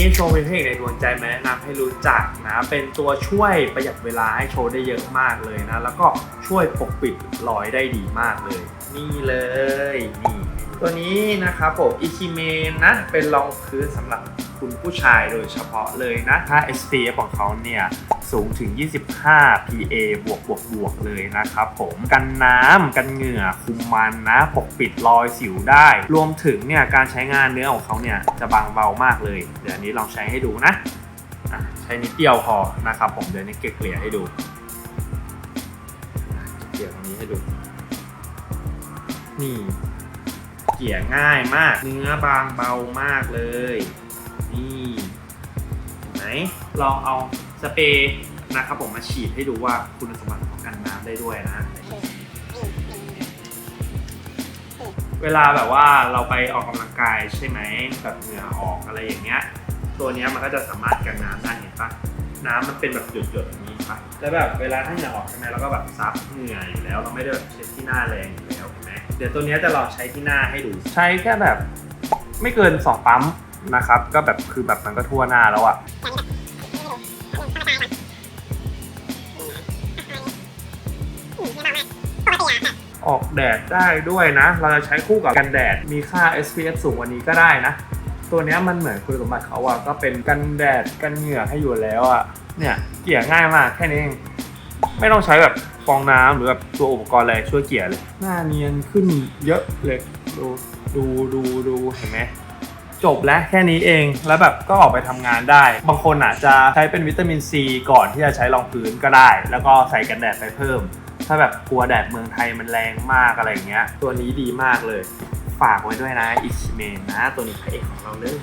นี้โชว์เป็นเพลงในดวงใจแนะนำให้รู้จักนะเป็นตัวช่วยประหยัดเวลาให้โชว์ได้เยอะมากเลยนะ แล้วก็ช่วยปกปิดรอยได้ดีมากเลย นี่เลยนี่ตัวนี้นะครับผมอิคิเมนนะเป็นรองพื้นสำหรับ คุณผู้ชายโดยเฉพาะเลยนะถ้า SPF ของเขาเนี่ยสูงถึง 25 PA บวกบวกบวกเลยนะครับผมกันน้ำกันเหงื่อคุมมันนะปกปิดรอยสิวได้ รวมถึงเนี่ยการใช้งานเนื้อของเขาเนี่ยจะบางเบามากเลย เดี๋ยวนี้ลองใช้ให้ดูนะะใช้นิดเดียวพอนะครับผมเดี๋ยวนี้เกลี่ยให้ดูเกลี่ยตรงนี้ให้ดู นี่เกลี่ยง่ายมาก เนื้อบางเบามากเลย ลองเอาสเปรย์นะครับผมมาฉีดให้ดูว่าคุณสมบัติของกันน้ำได้ด้วยนะ เวลาแบบว่าเราไปออกกำลังกายใช่ไหมแบบเหงื่อออกอะไรอย่างเงี้ย ตัวนี้มันก็จะสามารถกันน้ำได้เห็นปะน้ำมันเป็นแบบหยดๆอย่างนี้ปะแล้วแบบเวลาถ้าเหงื่อออกใช่ไหมเราก็แบบซับเหงื่ออยู่แล้ว เราไม่ได้แบบเช็ดที่หน้าแรงอยู่แล้วเห็นไหมเดี๋ยวตัวนี้จะลองใช้ที่หน้าให้ดู ใช้แค่แบบไม่เกินสองปั๊มนะครับ ก็แบบคือแบบมันก็ทั่วหน้าแล้วอะ ออกแดดได้ด้วยนะ เราจะใช้คู่กับกันแดด มีค่า SPF สูงกว่านี้ก็ได้นะ ตัวนี้มันเหมือนคุณสมบัติเขาอะก็เป็นกันแดดกันเหงื่อให้อยู่แล้วอะเนี่ยเกี่ยง่ายมากแค่นี้เองไม่ต้องใช้แบบฟองน้ำหรือแบบตัวอุปกรณ์อะไรช่วยเกี่ยเลย หน้าเนียนขึ้นเยอะเลยดูดูดูดูเห็นไหมจบแล้วแค่นี้เองแล้วแบบก็ออกไปทำงานได้ บางคนอาจจะใช้เป็นวิตามินซีก่อนที่จะใช้รองพื้นก็ได้ แล้วก็ใส่กันแดดไปเพิ่ม ถ้าแบบกลัวแดดเมืองไทยมันแรงมากอะไรอย่างเงี้ย ตัวนี้ดีมากเลย ฝากไว้ด้วยนะอิชิเมนนะ ตัวนี้พระเอกของเราเลย